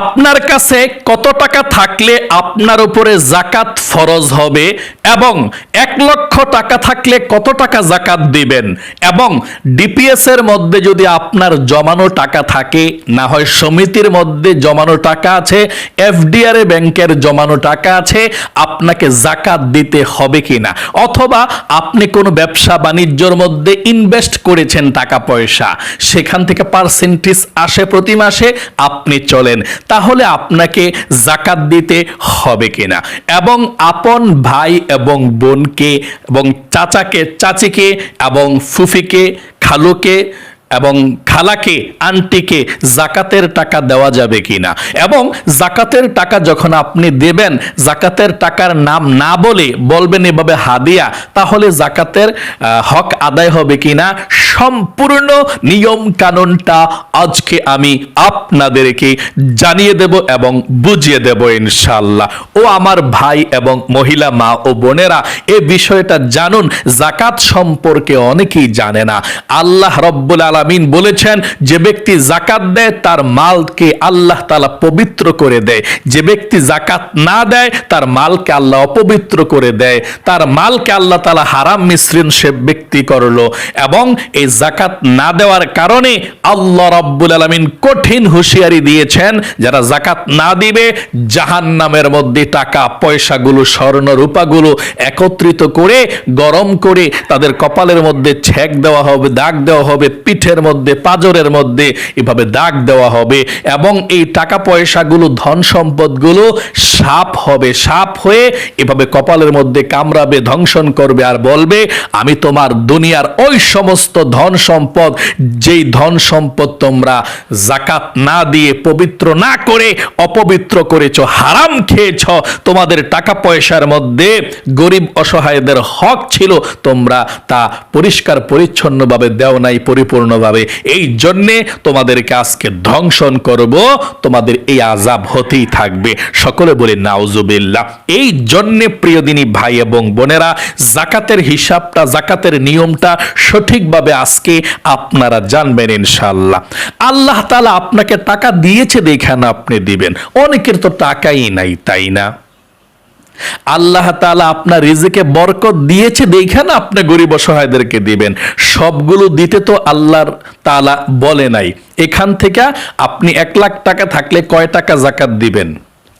আপনার কাছে কত টাকা থাকলে আপনার উপরে জাকাত ফরজ হবে এবং এক লক্ষ টাকা থাকলে কত টাকা জাকাত দিবেন? এবং ডিপিএস এর মধ্যে যদি আপনার জমানো টাকা থাকে, না হয় সমিতির মধ্যে জমানো টাকা আছে এফডিআর ব্যাংকের জমানো টাকা আছে, আপনাকে জাকাত দিতে হবে কিনা? অথবা আপনি কোনো ব্যবসা বাণিজ্যর মধ্যে ইনভেস্ট করেছেন টাকা পয়সা, সেখান থেকে পার্সেন্টেজ আসে প্রতি মাসে, আপনি চলেন। তাহলে আপনাকে জাকাত দিতে হবে কিনা? এবং আপন ভাই এবং বোনকে এবং চাচাকে, চাচিকে এবং ফুফিকে, খালুকে এবং খালাকে, আন্টিকে জাকাতের টাকা দেওয়া যাবে কিনা? এবং জাকাতের টাকা যখন আপনি দেবেন, জাকাতের টাকার নাম না বলে বলবেন এভাবে হাদিয়া, তাহলে জাকাতের হক আদায় হবে কিনা? সম্পূর্ণ নিয়ম কানুনটা আজকে আমি আপনাদেরকে জানিয়ে দেব এবং বুঝিয়ে দেব ইনশাল্লাহ ও আমার ভাই এবং মহিলা মা ও বোনেরা, এ বিষয়টা জানুন, জাকাত সম্পর্কে অনেকেই জানে না। আল্লাহ রব্বুল আলামিন বলেছেন, যে ব্যক্তি জাকাত দেয়, তার মালকে আল্লাহ তালা পবিত্র করে দেয়। যে ব্যক্তি জাকাত না দেয়, তার মালকে আল্লাহ অপবিত্র করে দেয়। তার মালকে আল্লাহ তালা হারাম মিশ্রণ সে ব্যক্তি করল এবং এই জাকাত না দেওয়ার কারণে আল্লাহ রব্বুল আলামিন কঠিন হুঁশিয়ারি দিয়েছেন, যারা জাকাত না দিবে জাহান নামের মধ্যে টাকা, পয়সাগুলো, স্বর্ণ, রূপাগুলো একত্রিত করে, গরম করে তাদের কপালের মধ্যে ছেক দেওয়া হবে, দাগ দেওয়া হবে পিঠের মধ্যে, পাজরের মধ্যে এভাবে দাগ দেওয়া হবে এবং এই টাকা পয়সাগুলো ধন সম্পদগুলো সাপ হবে সাপ হয়ে এভাবে কপালের মধ্যে কামড়াবে ধ্বংসন করবে আর বলবে, আমি তোমার দুনিয়ার ওই সমস্ত ধন সম্পদ যেই ধন সম্পদ তোমরা জাকাত না দিয়ে পবিত্র না করে অপবিত্র করেছ, হারাম খেয়েছ, তোমাদের টাকা পয়সার মধ্যে গরিব অসহায়দের হক ছিল, তোমরা তা পরিষ্কার, পরিচ্ছন্নভাবে দেও নাই পরিপূর্ণভাবে এই জন্যে তোমাদেরকে আজকে ধ্বংসন করব। তোমাদের এই আজাব হতেই থাকবে। সকলে বলে, নাউজুবিল্লাহ। এই জন্যে প্রিয়দিনী ভাই এবং বোনেরা জাকাতের হিসাবটা জাকাতের নিয়মটা সঠিকভাবে আজকে আপনারা জানবেন ইনশাল্লাহ আল্লাহ তালা আপনাকে টাকা দিয়েছে দেখে না আপনি দিবেন। অনেকের তো টাকাই নাই, তাই না? আল্লাহ তালা আপনার রিজিকে বরকত দিয়েছে, দেখে না আপনি গরিব অসহায়দেরকে দিবেন। সবগুলো দিতে তো আল্লাহর তালা বলে নাই। এখান থেকে আপনি এক লাখ টাকা থাকলে কয় টাকা জাকাত দিবেন?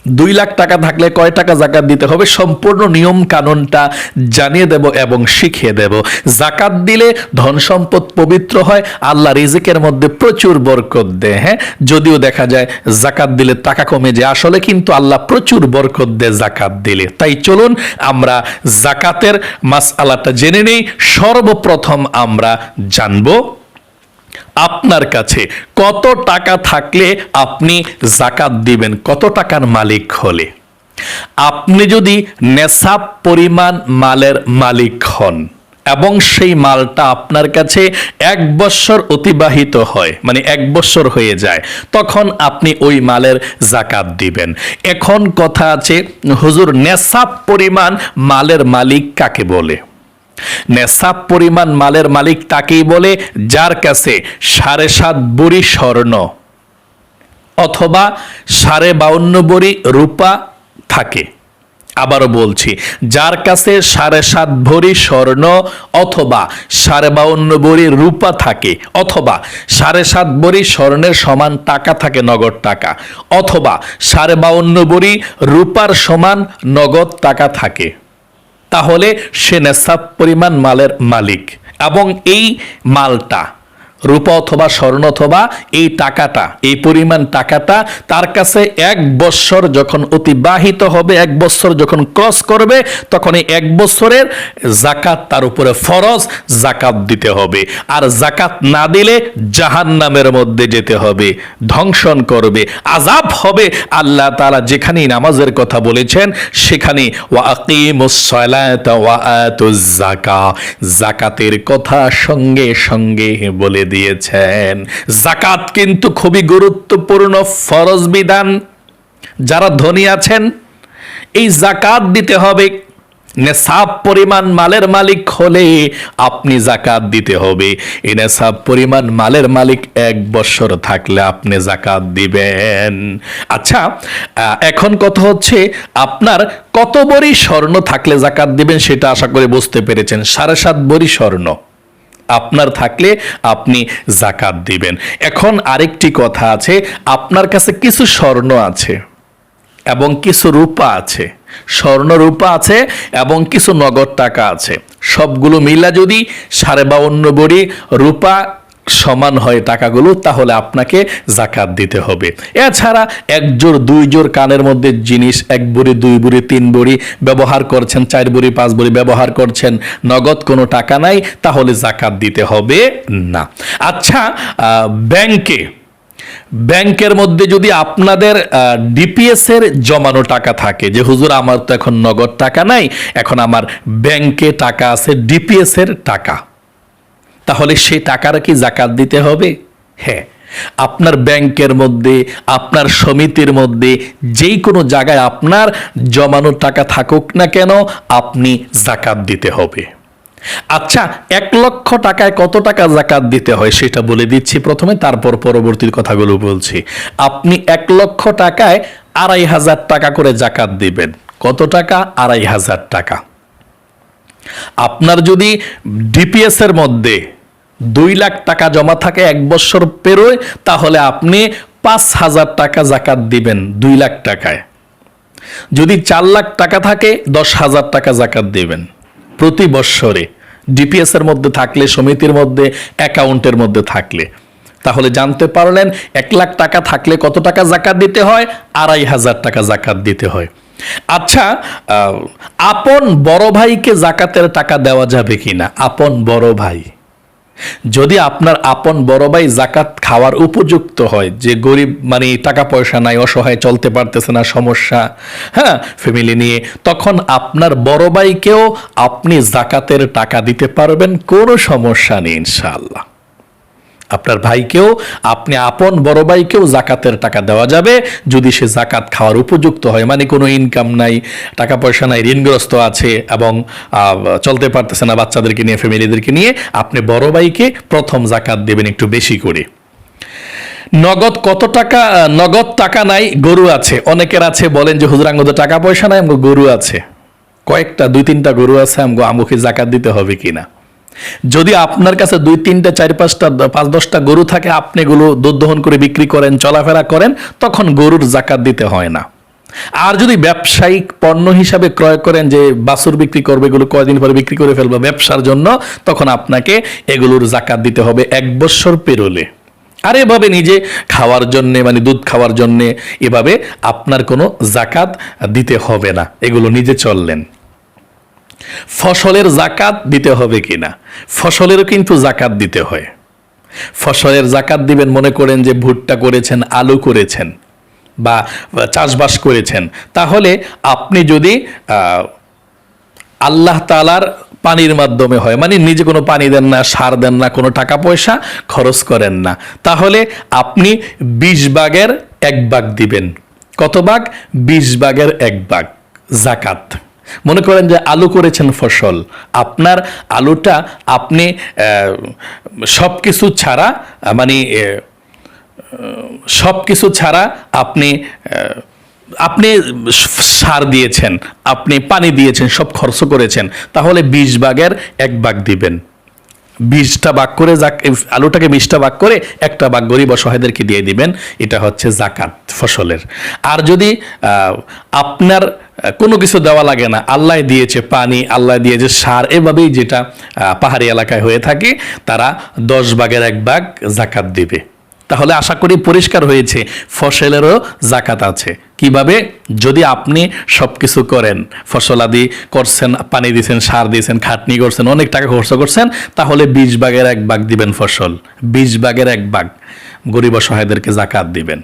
দুই লাখ টাকা থাকলে কয় টাকা জাকাত দিতে হবে? সম্পূর্ণ নিয়ম কানুনটা জানিয়ে দেব এবং শিখিয়ে দেব। জাকাত দিলে ধন সম্পদ পবিত্র হয়, আল্লাহ রিজিকের মধ্যে প্রচুর বরকত দেয় হ্যাঁ? যদিও দেখা যায় জাকাত দিলে টাকা কমে যায়, আসলে কিন্তু আল্লাহ প্রচুর বরকত দেয় জাকাত দিলে। তাই চলুন আমরা জাকাতের মাস আলাটা জেনে নেই। সর্বপ্রথম আমরা জানব আপনার কাছে কত টাকা থাকলে আপনি জাকাত দিবেন? কত টাকার মালিক হলে? আপনি যদি নেশাব পরিমাণ মালের মালিক হন এবং সেই মালটা আপনার কাছে এক বৎসর অতিবাহিত হয় মানে এক বৎসর হয়ে যায়, তখন আপনি ওই মালের জাকাত দিবেন। এখন কথা আছে, হুজুর, নেশাব পরিমাণ মালের মালিক কাকে বলে? নেশাব পরিমাণ মালের মালিক তাকেই বলে, যার কাছে সাড়ে সাত বড়ি স্বর্ণ অথবা সাড়ে বাউন্ন বড়ি রূপা থাকে। আবারও বলছি, যার কাছে সাড়ে সাত ভরি স্বর্ণ অথবা সাড়ে বাউন্ন বড়ি রূপা থাকে, অথবা সাড়ে সাত বড়ি স্বর্ণের সমান টাকা থাকে নগদ টাকা, অথবা সাড়ে বাউন্ন বড়ি রূপার সমান নগদ টাকা থাকে। তাহলে সে নেশাব পরিমাণ মালের মালিক। এবং এই মালটা রূপা অথবা স্বর্ণ অথবা এই টাকাটা, এই পরিমাণ টাকাটা তার কাছে এক বৎসর যখন অতিবাহিত হবে, এক বৎসর যখন ক্রস করবে তখন এই এক বছরের জাকাত তার উপরে ফরজ জাকাত দিতে হবে। আর জাকাত না দিলে জাহান নামের মধ্যে যেতে হবে, ধ্বংসন করবে আজাব হবে। আল্লাহ তাআলা যেখানেই নামাজের কথা বলেছেন সেখানে জাকাতের কথা সঙ্গে সঙ্গে বলে দিয়েছেন। জাকাত কিন্তু খুবই গুরুত্বপূর্ণ ফরজ বিধান। যারা ধনী আছেন, এই জাকাত দিতে হবে। নেশাব পরিমাণ মালের মালিক হলে আপনি জাকাত দিতে হবে। এই নেশাব পরিমাণ মালের মালিক এক বছর থাকলে আপনি জাকাত দিবেন। আচ্ছা এখন কথা হচ্ছে আপনার কত বড়ি স্বর্ণ থাকলে জাকাত দিবেন সেটা আশা করে বুঝতে পেরেছেন। সাড়ে সাত বড়ি স্বর্ণ। আপনার থাকলে আপনি জাকাত দিবেন। এখন আরেকটি কথা আছে, আপনার কাছে কিছু স্বর্ণ আছে এবং কিছু রূপা আছে। স্বর্ণ রূপা আছে এবং কিছু নগদ টাকা আছে। সবগুলো মিলা যদি সাড়ে বাউন্ন বড়ি রূপা সমান হয় টাকাগুলো, তাহলে আপনাকে জাকাত দিতে হবে। এছাড়া এক জোর দুই জোর কানের মধ্যে জিনিস, এক বুড়ি, দুই বুড়ি, তিন বুড়ি ব্যবহার করছেন, চার বুড়ি, পাঁচ বুড়ি ব্যবহার করছেন, নগদ কোনো টাকা নাই, তাহলে জাকাত দিতে হবে না। আচ্ছা ব্যাংকে, ব্যাংকের মধ্যে যদি আপনাদের ডিপিএস এর জমানো টাকা থাকে, যে হুজুর আমার তো এখন নগদ টাকা নাই, এখন আমার ব্যাংকে টাকা আছে ডিপিএস এর টাকা। তাহলে সেই টাকার কি জাকাত দিতে হবে? হ্যাঁ আপনার ব্যাংকের মধ্যে, আপনার সমিতির মধ্যে, যেই কোনো জায়গায় আপনার জমানো টাকা থাকুক না কেন, আপনি জাকাত দিতে হবে। আচ্ছা এক লক্ষ টাকায় কত টাকা জাকাত দিতে হয় সেটা বলে দিচ্ছি প্রথমে, তারপর পরবর্তীর কথাগুলো বলছি। আপনি এক লক্ষ টাকায় আড়াই হাজার টাকা করে জাকাত দিবেন। কত টাকা? আড়াই হাজার টাকা। আপনার যদি ডিপিএস এর মধ্যে দুই লাখ টাকা জমা থাকে এক বছর পেরোয়, তাহলে আপনি পাঁচ হাজার টাকা জাকাত দিবেন দুই লাখ টাকায়। যদি চার লাখ টাকা থাকে, দশ হাজার টাকা জাকাত দিবেন প্রতি বৎসরে ডিপিএস এর মধ্যে থাকলে, সমিতির মধ্যে, অ্যাকাউন্টের মধ্যে থাকলে। তাহলে জানতে পারলেন, এক লাখ টাকা থাকলে কত টাকা জাকাত দিতে হয়? আড়াই হাজার টাকা জাকাত দিতে হয়। আচ্ছা আপন বড় ভাইকে জাকাতের টাকা দেওয়া যাবে কিনা? আপন বড় ভাই। যদি আপনার আপন বড় ভাই জাকাত খাওয়ার উপযুক্ত হয়, যে গরিব মানে টাকা পয়সা নাই, অসহায়, চলতে পারতেছে না, সমস্যা হ্যাঁ ফ্যামিলি নিয়ে, তখন আপনার বড় ভাইকেও আপনি জাকাতের টাকা দিতে পারবেন, কোনো সমস্যা নেই, ইনশাআল্লাহ। আপনার ভাইকেও, আপনি আপন বড় ভাইকেও জাকাতের টাকা দেওয়া যাবে। যদি সে জাকাত খাওয়ার উপযুক্ত হয় মানে কোনো ইনকাম নাই টাকা পয়সা নাই, ঋণগ্রস্ত আছে এবং চলতে পারতেছে না বাচ্চাদেরকে নিয়ে, ফ্যামিলিদেরকে নিয়ে, আপনি বড় ভাইকে প্রথম জাকাত দেবেন একটু বেশি করে। নগদ কত টাকা নগদ টাকা নাই, গরু আছে। অনেকের আছে বলেন যে, হুজুর আঙ্গদ টাকা পয়সা নাই আমগো গরু আছে। কয়েকটা, দুই তিনটা গরু আছে আমগো আমুখে জাকাত দিতে হবে কিনা? যদি আপনার কাছে দুই, তিনটা, চার, পাঁচটা, পাঁচ, দশটা গরু থাকে, আপনি এগুলো দুধ দহন করে বিক্রি করেন, চলাফেরা করেন, তখন গরুর জাকাত দিতে হয় না। আর যদি ব্যবসায়িক পণ্য হিসাবে ক্রয় করেন, যে বাছুর বিক্রি করবে, এগুলো কয়দিন পরে বিক্রি করে ফেলব ব্যবসার জন্য, তখন আপনাকে এগুলোর জাকাত দিতে হবে এক বছর পেরোলে। আর এভাবে নিজে খাওয়ার জন্যে মানে দুধ খাওয়ার জন্যে, এভাবে আপনার কোনো জাকাত দিতে হবে না। এগুলো নিজে চললেন। ফসলের জাকাত দিতে হবে কিনা? ফসলেরও কিন্তু জাকাত দিতে হয়। ফসলের জাকাত দিবেন, মনে করেন যে ভুট্টা করেছেন, আলু করেছেন বা চাষবাস করেছেন। তাহলে আপনি যদি আল্লাহ তালার পানির মাধ্যমে হয় মানে নিজে কোনো পানি দেন না, সার দেন না, কোনো টাকা পয়সা খরচ করেন না, তাহলে আপনি বিশ ভাগের এক ভাগ দিবেন। কত ভাগ? বিশ ভাগের এক ভাগ জাকাত। মনে করেন যে আলু করেছেন ফসল। আপনার আলুটা আপনি সব কিছু ছাড়া মানে সব কিছু ছাড়া আপনি আপনি সার দিয়েছেন, আপনি পানি দিয়েছেন, সব খরচ করেছেন, তাহলে বিশ ভাগের এক ভাগ দিবেন। বিশটা ভাগ করে যাক আলুটাকে বিশটা ভাগ করে একটা ভাগ গরিব অসহায়দেরকে দিয়ে দিবেন, এটা হচ্ছে জাকাত ফসলের। আর যদি আপনার কোনো কিছু দেওয়া লাগে না। আল্লাহ দিয়েছে পানি, আল্লাহ দিয়েছে সার। এভাবেই যেটা পাহাড়ি এলাকায় হয়ে থাকে, তারা দশ ভাগের এক ভাগ জাকাত দিবে। তাহলে আশা করি পরিষ্কার হয়েছে, ফসলেরও জাকাত আছে। কীভাবে? যদি আপনি সব কিছু করেন, ফসল আদি করছেন, পানি দিয়েছেন সার দিয়েছেন খাটনি করছেন, অনেক টাকা খরচ করছেন, তাহলে বিশ ভাগের এক ভাগ দিবেন ফসল। বিশ ভাগের এক ভাগ গরিব অসহায়দেরকে জাকাত দিবেন।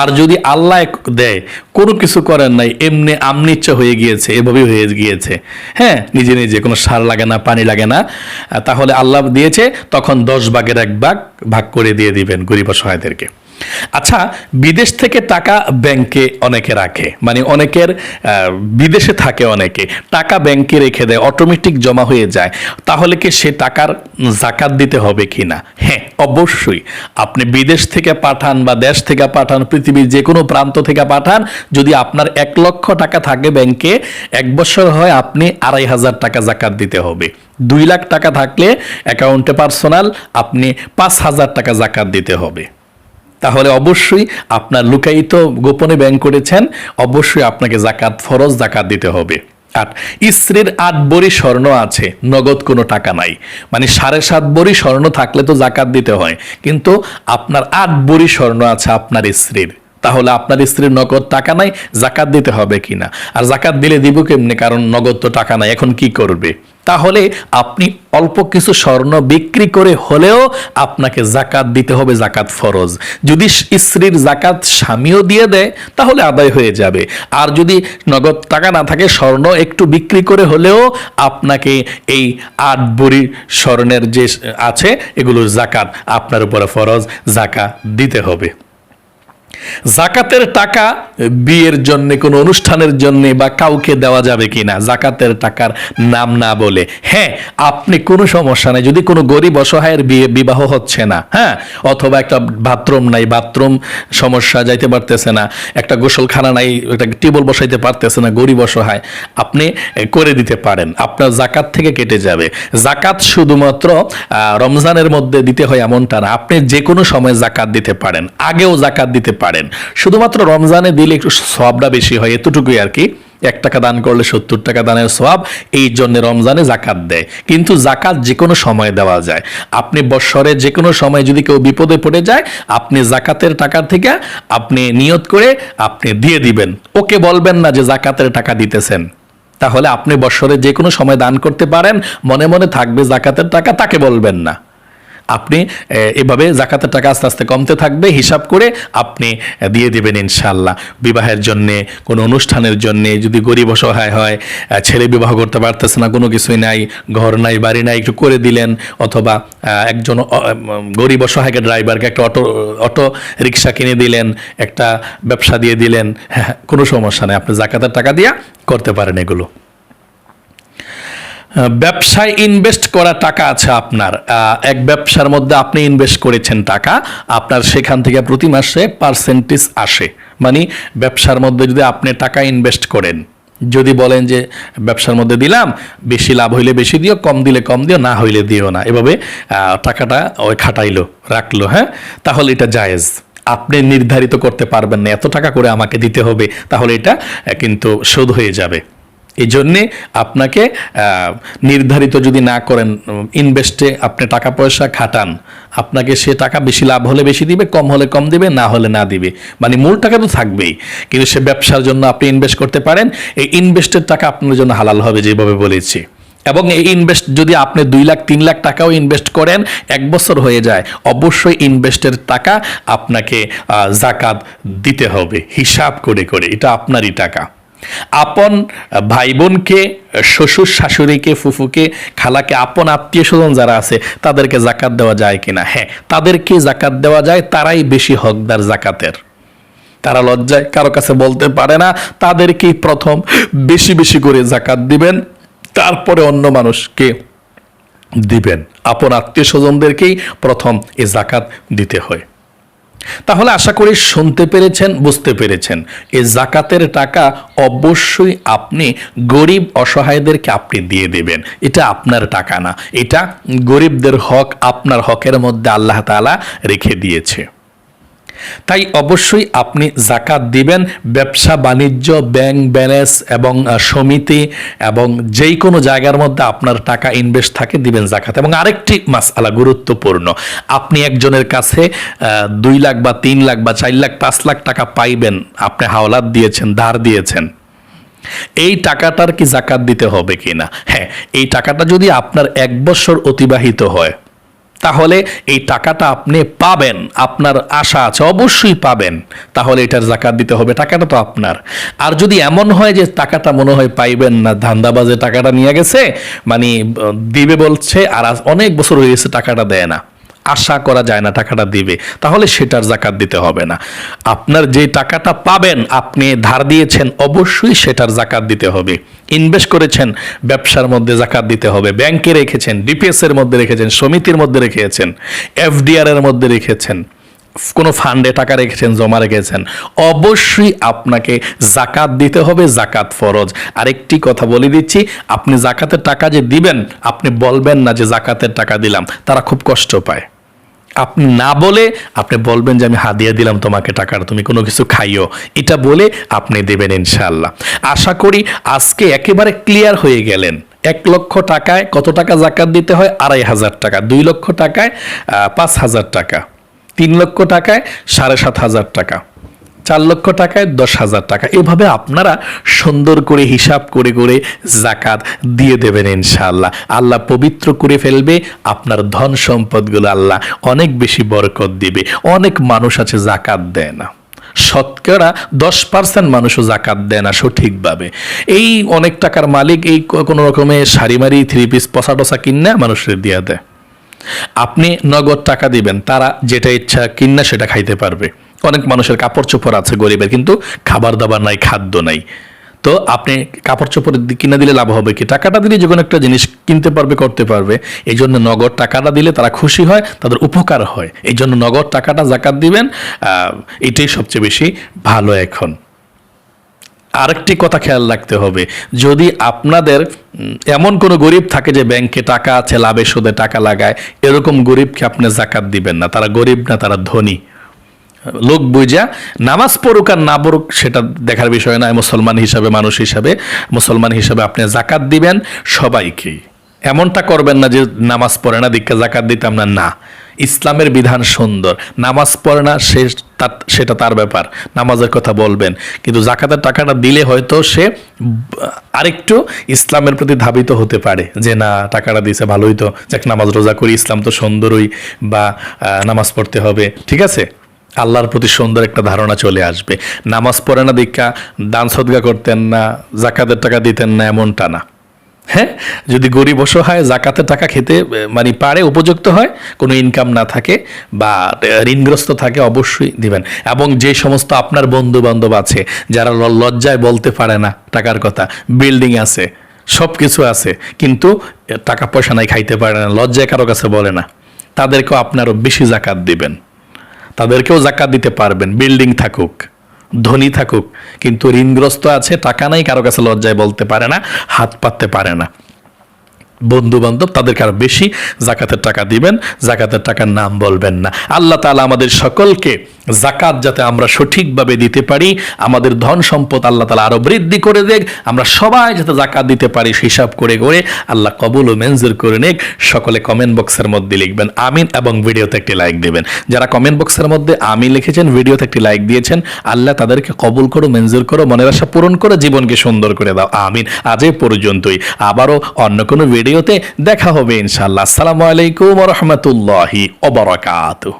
আর যদি আল্লাহ দেয়, কোনো কিছু করেন নাই, এমনি আমনিচ্ছা হয়ে গিয়েছে, এভাবেই হয়ে গিয়েছে। হ্যাঁ নিজে নিজে কোনো সার লাগে না, পানি লাগে না, তাহলে আল্লাহ দিয়েছে, তখন দশ ভাগের এক ভাগ ভাগ করে দিয়ে দিবেন গরিব অসহায়দেরকে। আচ্ছা বিদেশ থেকে টাকা ব্যাংকে অনেকে রাখে। মানে অনেকের বিদেশে থাকে অনেকে। টাকা ব্যাংকে রেখে দেয় অটোমেটিক জমা হয়ে যায়। তাহলে কি সে টাকার জাকাত দিতে হবে কি না? হ্যাঁ অবশ্যই। আপনি বিদেশ থেকে পাঠান বা দেশ থেকে পাঠান, পৃথিবীর যে কোনো প্রান্ত থেকে পাঠান, যদি আপনার এক লক্ষ টাকা থাকে ব্যাংকে, এক বছর হয় আপনি আড়াই হাজার টাকা জাকাত দিতে হবে। দুই লাখ টাকা থাকলে অ্যাকাউন্টে পার্সোনাল আপনি পাঁচ হাজার টাকা জাকাত দিতে হবে। তাহলে অবশ্যই আপনার লুকায়িত গোপনে ব্যাংক করেছেন, অবশ্যই আপনাকে জাকাত, ফরজ জাকাত দিতে হবে। আট স্ত্রীর আট বড়ি স্বর্ণ আছে, নগদ কোনো টাকা নাই। মানে সাড়ে সাত বড়ি স্বর্ণ থাকলে তো জাকাত দিতে হয়, কিন্তু আপনার আট বড়ি স্বর্ণ আছে আপনার স্ত্রীর। তাহলে আপনার স্ত্রীর নগদ টাকা নাই, জাকাত দিতে হবে কিনা? আর জাকাত দিলে দিব কেমনি? কারণ নগদ তো টাকা নাই, এখন কি করবে? তাহলে আপনি অল্প কিছু স্বর্ণ বিক্রি করে হলেও আপনাকে জাকাত দিতে হবে, জাকাত ফরজ। যদি স্ত্রীর জাকাত স্বামীও দিয়ে দেয়, তাহলে আদায় হয়ে যাবে। আর যদি নগদ টাকা না থাকে, স্বর্ণ একটু বিক্রি করে হলেও আপনাকে এই আট বড়ি স্বর্ণের যে আছে এগুলোর জাকাত আপনার উপরে ফরজ, জাকাত দিতে হবে। জাকাতের টাকা বিয়ের জন্য, কোনো অনুষ্ঠানের জন্য বা কাউকে দেওয়া যাবে কিনা, জাকাতের টাকার নাম না বলে। হ্যাঁ আপনি কোনো সমস্যা নেই, যদি কোনো গরিব অসহায়ের বিয়ে, বিবাহ হচ্ছে না হ্যাঁ অথবা একটা বাথরুম নাই, বাথরুম সমস্যা যাইতে পারতেছে না, একটা গোসলখানা নাই, একটা টেবল বসাইতে পারতেছে না, গরিব অসহায়, আপনি করে দিতে পারেন, আপনার জাকাত থেকে কেটে যাবে। জাকাত শুধুমাত্র রমজানের মধ্যে দিতে হয় এমনটা না, আপনি যে কোনো সময় জাকাত দিতে পারেন, আগেও জাকাত দিতে পারেন। শুধুমাত্র রমজানে দিলে একটু সবটা বেশি হয়, এতটুকুই আর কি। এক টাকা দান করলে সত্তর টাকা দানের সব এই জন্য রমজানে জাকাত দেয়। কিন্তু জাকাত যে কোনো সময় দেওয়া যায়। আপনি বৎসরে যে কোনো সময় যদি কেউ বিপদে পড়ে যায়, আপনি জাকাতের টাকা থেকে আপনি নিয়ত করে আপনি দিয়ে দিবেন। ওকে বলবেন না যে জাকাতের টাকা দিতেছেন। তাহলে আপনি বৎসরে যে কোনো সময় দান করতে পারেন, মনে মনে থাকবে জাকাতের টাকা, তাকে বলবেন না। আপনি এভাবে জাকাতের টাকা আস্তে আস্তে কমতে থাকবে, হিসাব করে আপনি দিয়ে দেবেন ইনশাল্লাহ বিবাহের জন্যে, কোনো অনুষ্ঠানের জন্যে যদি গরিব অসহায় হয় ছেলে বিবাহ করতে পারতেছে না, কোনো কিছুই নাই, ঘর নাই, বাড়ি নাই, একটু করে দিলেন, অথবা একজন গরিব অসহায়কে ড্রাইভারকে একটা অটো অটো রিক্সা কিনে দিলেন, একটা ব্যবসা দিয়ে দিলেন হ্যাঁ কোনো সমস্যা নেই, আপনি জাকাতের টাকা দিয়া করতে পারেন এগুলো। ব্যবসায় ইনভেস্ট করা টাকা আছে আপনার। এক ব্যবসার মধ্যে আপনি ইনভেস্ট করেছেন টাকা, আপনার সেখান থেকে প্রতি মাসে পার্সেন্টেজ আসে। মানে ব্যবসার মধ্যে যদি আপনি টাকা ইনভেস্ট করেন, যদি বলেন যে ব্যবসার মধ্যে দিলাম, বেশি লাভ হইলে বেশি দিও, কম দিলে কম দিও, না হইলে দিও না। এভাবে টাকাটা ওই খাটাইলো, রাখল হ্যাঁ? তাহলে এটা জায়েজ। আপনি নির্ধারিত করতে পারবেন না, এত টাকা করে আমাকে দিতে হবে, তাহলে এটা কিন্তু শোধ হয়ে যাবে। এই জন্যে আপনাকে নির্ধারিত যদি না করেন ইনভেস্টে আপনি টাকা পয়সা খাটান, আপনাকে সে টাকা বেশি লাভ হলে বেশি দিবে, কম হলে কম দিবে, না হলে না দিবে। মানে মূল টাকা তো থাকবেই। কিন্তু সে ব্যবসার জন্য আপনি ইনভেস্ট করতে পারেন, এই ইনভেস্টের টাকা আপনার জন্য হালাল হবে যেভাবে বলেছি। এবং এই ইনভেস্ট যদি আপনি দুই লাখ, তিন লাখ টাকাও ইনভেস্ট করেন, এক বছর হয়ে যায়, অবশ্যই ইনভেস্টের টাকা আপনাকে জাকাত দিতে হবে, হিসাব করে করে। এটা আপনারই টাকা। আপন ভাই বোনকে শ্বশুর শাশুড়িকে, ফুফুকে, খালাকে, আপন আত্মীয় স্বজন যারা আছে, তাদেরকে জাকাত দেওয়া যায় কিনা? হ্যাঁ তাদেরকে জাকাত দেওয়া যায়, তারাই বেশি হকদার জাকাতের। তারা লজ্জায় কারও কাছে বলতে পারে না, তাদেরকেই প্রথম বেশি বেশি করে জাকাত দিবেন, তারপরে অন্য মানুষকে দিবেন। আপন আত্মীয় স্বজনদেরকেই প্রথম এ জাকাত দিতে হয়। তাহলে আশা করি শুনতে পেরেছেন, বুঝতে পেরেছেন। এই জাকাতের টাকা অবশ্যই আপনি গরিব অসহায়দেরকে আপনি দিয়ে দেবেন। এটা আপনার টাকা না। এটা গরিবদের হক আপনার হকের মধ্যে আল্লাহ তাআলা রেখে দিয়েছে। তাই অবশ্যই আপনি জাকাত দিবেন। ব্যবসা, বাণিজ্য, ব্যাংক ব্যালেন্স এবং সমিতি এবং যেই কোনো জায়গার মধ্যে আপনার টাকা ইনভেস্ট থাকে দিবেন জাকাত। এবং আরেকটি মাসআলা গুরুত্বপূর্ণ, আপনি একজনের কাছে দুই লাখ বা তিন লাখ বা চার লাখ, পাঁচ লাখ টাকা পাইবেন। আপনি হাওলাত দিয়েছেন, ধার দিয়েছেন। এই টাকাটার কি জাকাত দিতে হবে কিনা? হ্যাঁ এই টাকাটা যদি আপনার এক বছর অতিবাহিত হয় তাহলে এই টাকাটা আপনি পাবেন, আপনার আশা আছে, অবশ্যই পাবেন। তাহলে এটার জাকাত দিতে হবে, টাকাটা তো আপনার। আর যদি এমন হয় যে টাকাটা মনে হয় পাইবেন না, ধান্দাবাজে টাকাটা নিয়ে গেছে মানে দিবে বলছে, আর অনেক বছর হয়ে গেছে টাকাটা দেয় না। আশা করা যায় না, টাকাটা দিবে। তাহলে সেটার জাকাত দিতে হবে না। আপনার যে টাকাটা পাবেন, আপনি ধার দিয়েছেন, অবশ্যই সেটার জাকাত দিতে হবে। ইনভেস্ট করেছেন, ব্যবসার মধ্যে জাকাত দিতে হবে। ব্যাংকে রেখেছেন, ডিপিএস এর মধ্যে রেখেছেন, সমিতির মধ্যে রেখেছেন, এফডিআর এর মধ্যে রেখেছেন, কোনো ফান্ডে টাকা রেখেছেন, জমা রেখেছেন, অবশ্যই আপনাকে জাকাত দিতে হবে, জাকাত ফরজ। আরেকটি কথা বলে দিচ্ছি, আপনি জাকাতের টাকা যে দিবেন, আপনি বলবেন না যে জাকাতের টাকা দিলাম, তারা খুব কষ্ট পায়। আপনি না বলে আপনি বলবেন যে আমি হাদিয়া দিলাম তোমাকে টাকাটা তুমি কোনো কিছু খাইও। এটা বলে আপনি দেবেন ইনশাআল্লাহ। আশা করি আজকে একেবারে ক্লিয়ার হয়ে গেলেন। এক লক্ষ টাকায় কত টাকা জাকাত দিতে হয়? আড়াই হাজার টাকা। দুই লক্ষ টাকায় পাঁচ হাজার টাকা। তিন লক্ষ টাকায় সাড়ে সাত হাজার টাকা। চার লক্ষ টাকায় দশ হাজার টাকা। এভাবে আপনারা সুন্দর করে হিসাব করে করে জাকাত দিয়ে দেবেন ইনশাআল্লাহ। আল্লাহ পবিত্র করে ফেলবে, আপনার ধন সম্পদগুলো আল্লাহ অনেক বেশি বরকত দিবে। অনেক মানুষ আছে জাকাত দেয় না। শতকরা দশ পার্সেন্ট মানুষও জাকাত দেয় না সঠিকভাবে। এই অনেক টাকার মালিক এই কোনো রকমে শাড়ি মারি থ্রি পিস পসা টসা কিনে মানুষের দিয়ে দেয়। আপনি নগদ টাকা দিবেন, তারা যেটা ইচ্ছা কিনা সেটা খাইতে পারবে। অনেক মানুষের কাপড় চোপড় আছে গরিবের, কিন্তু খাবার দাবার নাই, খাদ্য নাই। তো আপনি কাপড় চোপড় কিনে দিলে লাভ হবে কি? টাকাটা দিলে যে কোনো একটা জিনিস কিনতে পারবে, করতে পারবে। এই জন্য নগদ টাকাটা দিলে তারা খুশি হয়, তাদের উপকার হয়। এই জন্য নগদ টাকাটা জাকাত দিবেন এটাই সবচেয়ে বেশি ভালো এখন। আরেকটি কথা খেয়াল রাখতে হবে, যদি আপনাদের এমন কোনো গরিব থাকে যে ব্যাংকে টাকা আছে লাভে সুদে টাকা লাগায়, এরকম গরিবকে আপনি জাকাত দিবেন না। তারা গরিব না, তারা ধনী। লোক বুঝা নামাজ পড়ুক আর না পড়ুক সেটা দেখার বিষয় নয়, মুসলমান হিসাবে, মানুষ হিসাবে, মুসলমান হিসাবে আপনি জাকাত দিবেন সবাইকেই এমনটা করবেন না যে নামাজ পড়ে না, দীক্ষা, জাকাত দিতাম না না। ইসলামের বিধান সুন্দর। নামাজ পড়ে না, সে তার, সেটা তার ব্যাপার, নামাজের কথা বলবেন। কিন্তু জাকাতের টাকাটা দিলে হয়তো সে, আরেকটু ইসলামের প্রতি ধাবিত হতে পারে, যে না, টাকাটা দিয়েছে, ভালোই তো। যাক, নামাজ রোজা করি, ইসলাম তো সুন্দরই, বা নামাজ পড়তে হবে, ঠিক আছে? আল্লাহর প্রতি সুন্দর একটা ধারণা চলে আসবে। নামাজ পড়ে না দীক্ষা, দান সদগা করতেন না, জাকাতের টাকা দিতেন না, এমনটা না। হ্যাঁ? যদি গরিব অসহায় জাকাতের টাকা খেতে মানে পারে, উপযুক্ত হয়, কোনো ইনকাম না থাকে বা ঋণগ্রস্ত থাকে, অবশ্যই দিবেন। এবং যে সমস্ত আপনার বন্ধু বান্ধব আছে, যারা লজ্জায় বলতে পারে না টাকার কথা বিল্ডিং আছে সব কিছু আছে, কিন্তু টাকা পয়সা নাই, খাইতে পারে না, লজ্জায় কারও কাছে বলে না, তাদেরকেও আপনারও বেশি জাকাত দিবেন। তাদেরকেও জাকাত দিতে পারবেন। বিল্ডিং থাকুক, ধনী থাকুক, কিন্তু ঋণগ্রস্ত আছে, টাকা নাই, কারও কাছে লজ্জায় বলতে পারে না, হাত পাততে পারে না। বন্ধু বান্ধব তাদেরকে আরও বেশি জাকাতের টাকা দিবেন, জাকাতের টাকার নাম বলবেন না। আল্লাহ তালা আমাদের সকলকে জাকাত যাতে আমরা সঠিকভাবে দিতে পারি, আমাদের ধন সম্পদ আল্লাহ তালা আরও বৃদ্ধি করে দেখ আমরা সবাই যাতে জাকাত দিতে পারি হিসাব করে করে আল্লাহ কবুল ও মেনজুর করে নেক। সকলে কমেন্ট বক্সের মধ্যে লিখবেন, আমিন এবং ভিডিওতে একটি লাইক দিবেন। যারা কমেন্ট বক্সের মধ্যে আমি লিখেছেন, ভিডিওতে একটি লাইক দিয়েছেন, আল্লাহ তাদেরকে কবুল করো, মঞ্জুর করো, মনের আশা পূরণ করে, জীবনকে সুন্দর করে দাও, আমিন। আজ পর্যন্তই। আবারও অন্য কোনো ভিডিওতে দেখা হবে ইনশাআল্লাহ। আসসালামু আলাইকুম রহমতুল্লাহি ওবরাকাতুহ